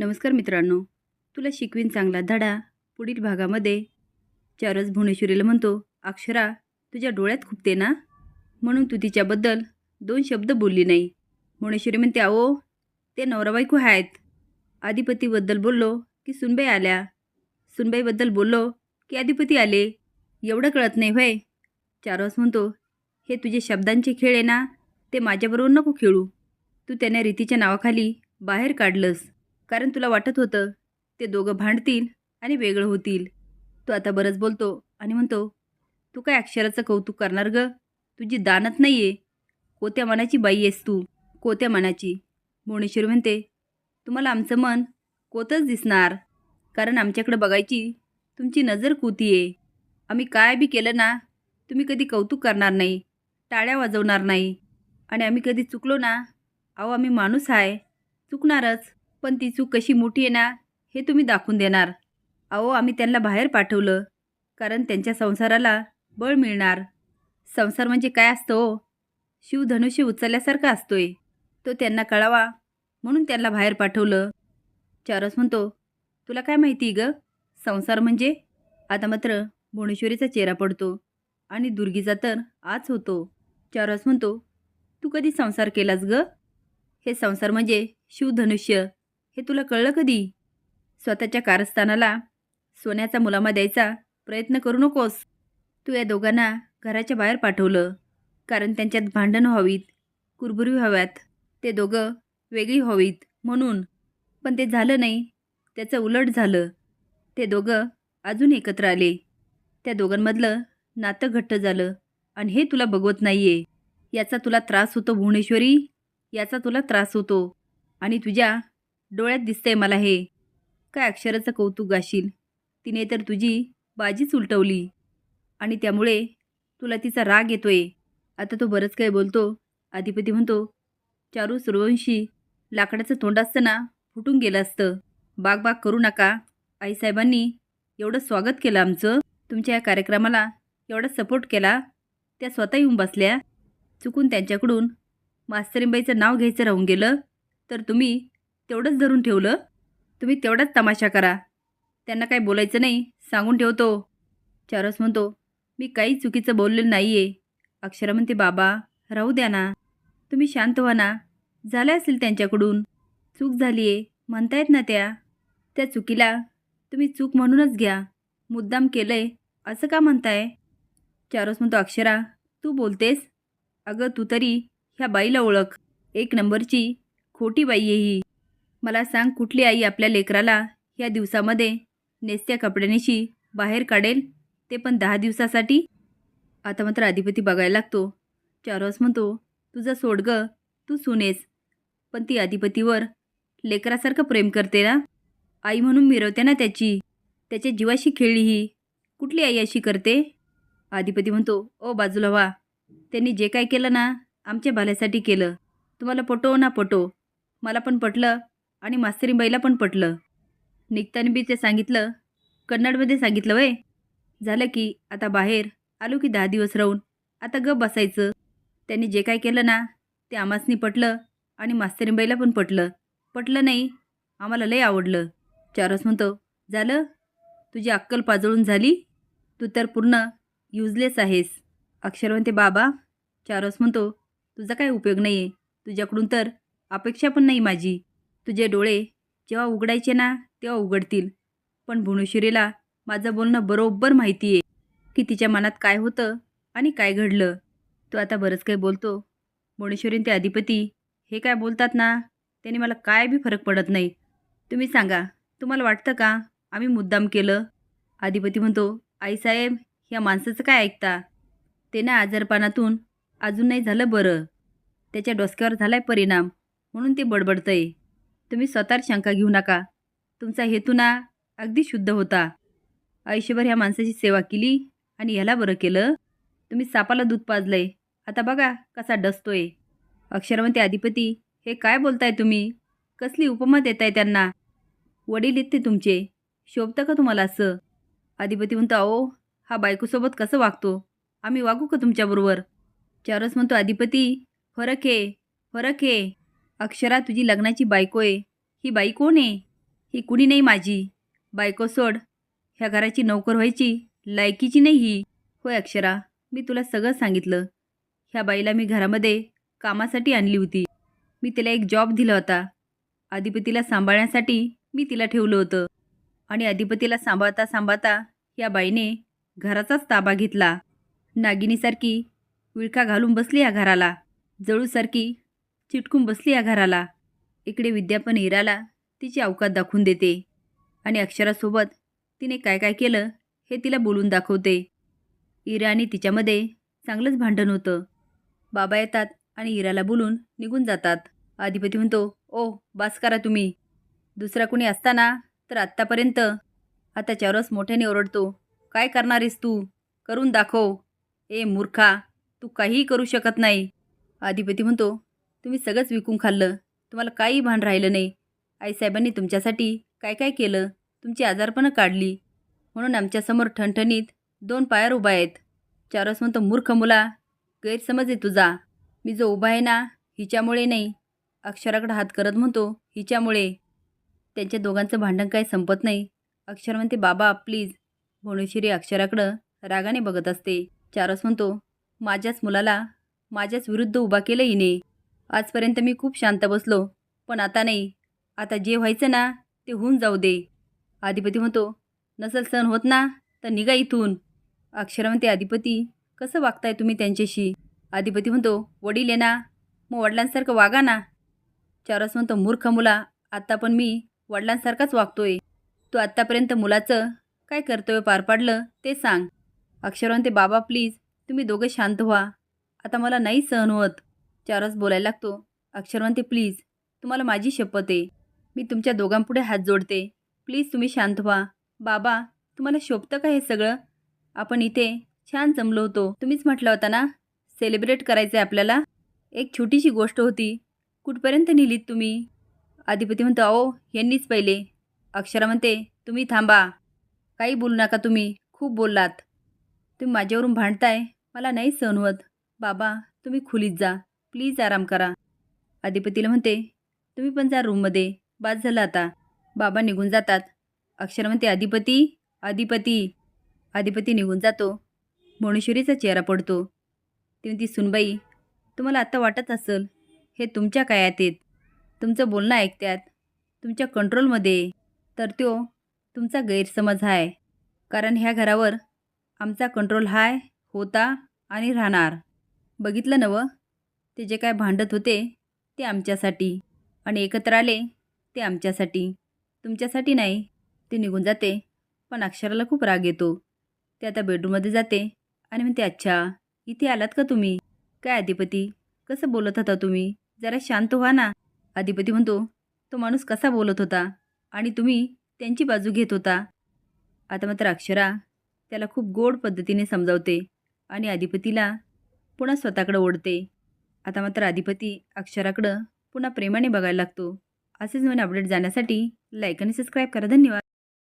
नमस्कार मित्रांनो. तुला शिकवीन चांगला धडा पुढील भागामध्ये. चारस भुवनेश्वरीला म्हणतो अक्षरा तुझ्या डोळ्यात खुपते ना? म्हणून तू तिच्याबद्दल दोन शब्द बोलली नाही. भुवनेश्वरी म्हणते अहो ते नवराबायको आहेत. आधिपतीबद्दल बोललो की सुनबाई आल्या. सुनबाईबद्दल बोललो की अधिपती आले. एवढं कळत नाही व्हय. चारस म्हणतो हे तुझे शब्दांचे खेळ आहे ना ते माझ्याबरोबर नको खेळू. तू त्याने रीतीच्या नावाखाली बाहेर काढलंस. कारण तुला वाटत होतं ते दोघं भांडतील आणि वेगळं होतील. तू आता बरंच बोलतो आणि म्हणतो तू काय अक्षराचं कौतुक करणार ग? तुझी दानत नाही आहे कोत्या मनाची बाई आहेस तू? कोत्या मनाची? भुवनेश्वरी म्हणते तुम्हाला आमचं मन कोतच दिसणार. कारण आमच्याकडं बघायची तुमची नजर कोती आहे आम्ही काय बी केलं ना तुम्ही कधी कौतुक करणार नाही टाळ्या वाजवणार नाही. आणि आम्ही कधी चुकलो ना अहो आम्ही माणूस आहे चुकणारच. पण ती चूक कशी मोठी आहे ना हे तुम्ही दाखवून देणार. अहो आम्ही त्यांना बाहेर पाठवलं कारण त्यांच्या संसाराला बळ मिळणार. संसार म्हणजे काय असतो? शिवधनुष्य उचलल्यासारखा असतोय. तो त्यांना कळावा म्हणून त्यांना बाहेर पाठवलं. चारस म्हणतो तुला काय माहिती ग? संसार म्हणजे? आता मात्र भुवनेश्वरीचा चेहरा पडतो आणि दुर्गीचा तर आज होतो. चारस म्हणतो तू कधी संसार केलास ग? हे संसार म्हणजे शिवधनुष्य हे तुला कळलं कधी? स्वतःच्या कारस्थानाला सोन्याचा मुलामा द्यायचा प्रयत्न करू नकोस. तू या दोघांना घराच्या बाहेर पाठवलं कारण त्यांच्यात भांडणं व्हावीत कुरबुरी व्हाव्यात. ते दोघं वेगळी व्हावीत म्हणून. पण ते झालं नाही त्याचं उलट झालं. ते दोघं अजून एकत्र आले. त्या दोघांमधलं नातं घट्ट झालं आणि हे तुला बघवत नाही आहे याचा तुला त्रास होतो भुवनेश्वरी याचा तुला त्रास होतो. आणि तुझ्या डोळ्यात दिसतंय मला हे. काय अक्षराचं कौतुक गाशील? तिने तर तुझी बाजीच उलटवली. आणि त्यामुळे तुला तिचा राग येतोय. आता तो बरंच काय बोलतो. अधिपती म्हणतो चारू सूर्यवंशी लाकडाचं तोंड असताना फुटून गेलं असतं. बाग बाग करू नका. आईसाहेबांनी एवढं स्वागत केलं आमचं. तुमच्या या कार्यक्रमाला एवढा सपोर्ट केला. त्या स्वतः येऊन बसल्या. चुकून त्यांच्याकडून मास्तरीबाईचं नाव घ्यायचं राहून गेलं. तर तुम्ही तेवढंच धरून ठेवलं. तुम्ही तेवढाच तमाशा करा. त्यांना काही बोलायचं नाही. सांगून ठेवतो. चारस म्हणतो मी काही चुकीचं बोललेलं नाही आहे अक्षरा म्हणते बाबा राहू द्या ना. तुम्ही शांत व्हा ना. झालं असेल त्यांच्याकडून. चूक झाली आहे म्हणतायत ना त्या. त्या चुकीला तुम्ही चूक म्हणूनच घ्या. मुद्दाम केलं आहे असं का म्हणताय? चारस म्हणतो अक्षरा तू बोलतेस? अगं तू तरी ह्या बाईला ओळख. एक नंबरची खोटी बाई आहे ही. मला सांग कुठली आई आपल्या लेकराला ह्या दिवसामध्ये नेसत्या कपड्यानेशी बाहेर काढेल? ते पण दहा दिवसासाठी? आता मात्र अधिपती बघायला लागतो. चारोस म्हणतो तुझा सोडग तू सुनेस. पण ती अधिपतीवर लेकरासारखं प्रेम करते ना? आई म्हणून मिरवते ना त्याची. त्याच्या जीवाशी खेळली ही. कुठली आई अशी करते? अधिपती म्हणतो ओ बाजूला व्हा. त्यांनी जे काय केलं ना आमच्या भाल्यासाठी केलं. तुम्हाला पटो ना पटो. मला पण पटलं आणि मास्तरीबाईला पण पटलं. निघताना बी ते सांगितलं. कन्नडमध्ये सांगितलं वय. झालं की आता बाहेर. आलो की दहा दिवस राहून. आता गप बसायचं. त्यांनी जे काय केलं ना ते आमासनी पटलं आणि मास्तरीबाईला पण पटलं. पटलं नाही आम्हाला लय आवडलं. चारस म्हणतो झालं? तुझी अक्कल पाजळून झाली? तू तर पूर्ण युजलेस आहेस. अक्षर म्हणते बाबा. चारस म्हणतो तुझा काय उपयोग नाही आहे तुझ्याकडून तर अपेक्षा पण नाही माझी. तुझे डोळे जेव्हा उघडायचे ना तेव्हा उघडतील. पण भुवनेश्वरीला माझं बोलणं बरोबर माहिती आहे की तिच्या मनात काय होतं आणि काय घडलं. तो आता बरंच काही बोलतो. भुवनेश्वरीन ते अधिपती हे काय बोलतात ना त्याने मला काय बी फरक पडत नाही. तुम्ही सांगा तुम्हाला वाटतं का आम्ही मुद्दाम केलं? अधिपती म्हणतो आईसाहेब ह्या माणसाचं काय ऐकता? ते ना आजारपणातून अजून नाही झालं बरं. त्याच्या डोसक्यावर झालाय परिणाम म्हणून ते बडबडतंय. तुम्ही स्वतःच शंका घेऊ नका. तुमचा हेतू ना अगदी शुद्ध होता. आयुष्यभर ह्या माणसाची सेवा केली आणि ह्याला बरं केलं. तुम्ही सापाला दूध पाजलंय. आता बघा कसा डसतोय. अक्षरवंती अधिपती हे काय बोलताय तुम्ही? कसली उपमा देताय त्यांना? वडील येत ते तुमचे. शोभतं का तुम्हाला असं? अधिपती म्हणतो अहो हा बायकोसोबत कसं वागतो? आम्ही वागू का तुमच्याबरोबर? चारस म्हणतो अधिपती फरक आहे फरक आहे अक्षरा तुझी लग्नाची बायको आहे. ही बाई कोण आहे? ही कुणी नाही माझी. बायको सोड. ह्या घराची नोकर व्हायची. लायकीची नाही ही. होय अक्षरा मी तुला सगळं सांगितलं. ह्या बाईला मी घरामध्ये कामासाठी आणली होती. मी तिला एक जॉब दिला होता. अधिपतीला सांभाळण्यासाठी मी तिला ठेवलं होतं. आणि अधिपतीला सांभाळता सांभाळता या बाईने घराचाच ताबा घेतला. नागिनीसारखी विळखा घालून बसली या घराला. जळूसारखी चिटकून बसली या घराला. इकडे विद्या पण इराला तिची अवकात दाखवून देते. आणि अक्षरासोबत तिने काय काय केलं हे तिला बोलून दाखवते. इरा आणि तिच्यामध्ये चांगलंच भांडण होतं. बाबा येतात आणि इराला बोलून निघून जातात. अधिपती म्हणतो ओ बास करा तुम्ही. दुसरा कुणी असताना तर आत्तापर्यंत आता रस मोठ्याने ओरडतो. काय करणारीस तू? करून दाखव. ए मूर्खा तू काहीही करू शकत नाही. अधिपती म्हणतो तुम्ही सगळंच विकून खाल्लं. तुम्हाला काही भान राहिलं नाही. आईसाहेबांनी तुमच्यासाठी काय काय केलं? तुमची आजारपणं काढली. म्हणून आमच्यासमोर ठणठणीत दोन पायावर उभा आहेत. चारस म्हणतो मूर्ख मुला. गैरसमज आहे तुझा. मी जो उभा आहे ना हिच्यामुळे नाही. अक्षराकडे हात करत म्हणतो हिच्यामुळे. त्यांच्या दोघांचं भांडण काही संपत नाही. अक्षर म्हणते बाबा प्लीज. भुवनेश्वरी अक्षराकडं रागाने बघत असते. चारस म्हणतो माझ्याच मुलाला माझ्याच विरुद्ध उभा केलं हिने. आजपर्यंत मी खूप शांत बसलो पण आता नाही. आता जे व्हायचं ना ते होऊन जाऊ दे. अधिपती म्हणतो नसल सण होत ना तर निघा इथून. अक्षरा म्हणते अधिपती कसं वागताय तुम्ही त्यांच्याशी? अधिपती म्हणतो वडील आहे ना मग वडिलांसारखं वागा ना. चारस म्हणतो मूर्ख मुला आत्ता पण मी वडिलांसारखाच वागतोय. तू आत्तापर्यंत मुलाचं काय कर्तव्य पार पाडलं ते सांग. अक्षर म्हणते बाबा प्लीज तुम्ही दोघं शांत व्हा. आता मला नाही सहन होत. चारस बोलायला लागतो. अक्षर म्हणते प्लीज तुम्हाला माझी शपथ आहे. मी तुमच्या दोघांपुढे हात जोडते. प्लीज तुम्ही शांत व्हा. बाबा तुम्हाला शोभतं का हे सगळं? आपण इथे छान जमलो होतो. तुम्हीच म्हटलं होता ना सेलिब्रेट करायचं आहे आपल्याला? एक छोटीशी गोष्ट होती. कुठपर्यंत नेलीत तुम्ही? अधिपती म्हणतो अहो यांनीच पहिले. अक्षरा म्हणते तुम्ही थांबा. काही बोलू नका तुम्ही. खूप बोललात. तुम्ही माझ्यावरून भांडताय. मला नाही सहन होत. बाबा तुम्ही खुलीत जा. प्लीज आराम करा. अधिपतीला म्हणते तुम्ही पण जा रूममध्ये बाद झालं आता. बाबा निघून जातात. अक्षर म्हणते अधिपती अधिपती अधिपती निघून जातो. भुवनेश्वरीचा चेहरा पडतो. ती म्हणती सुनबाई तुम्हाला आत्ता वाटत असेल हे तुमच्या कायात येत तुमचं बोलणं ऐकत्यात. तुमच्या कंट्रोलमध्ये. तर तो तुमचा गैरसमज आहे कारण ह्या घरावर आमचा कंट्रोल हाय होता आणि राहणार. बघितलं नवं ते जे काय भांडत होते ते आमच्यासाठी. आणि एकत्र आले ते आमच्यासाठी. तुमच्यासाठी नाही ते निघून जाते. पण अक्षराला खूप राग येतो. ते आता बेडरूममध्ये जाते. आणि म्हणते अच्छा इथे आलात का तुम्ही? काय अधिपती कसं बोलत होता तुम्ही? जरा शांत व्हा ना. अधिपती म्हणतो तो माणूस कसा बोलत होता? आणि तुम्ही त्यांची बाजू घेत होता. आता मात्र अक्षरा त्याला खूप गोड पद्धतीने समजावते. आणि अधिपतीला पुन्हा स्वतःकडे ओढते. आता मात्र अधिपती अक्षराकडं पुन्हा प्रेमाने बघायला लागतो. असेच नवीन अपडेट जाण्यासाठी लाईक आणि सबस्क्राईब करा. धन्यवाद.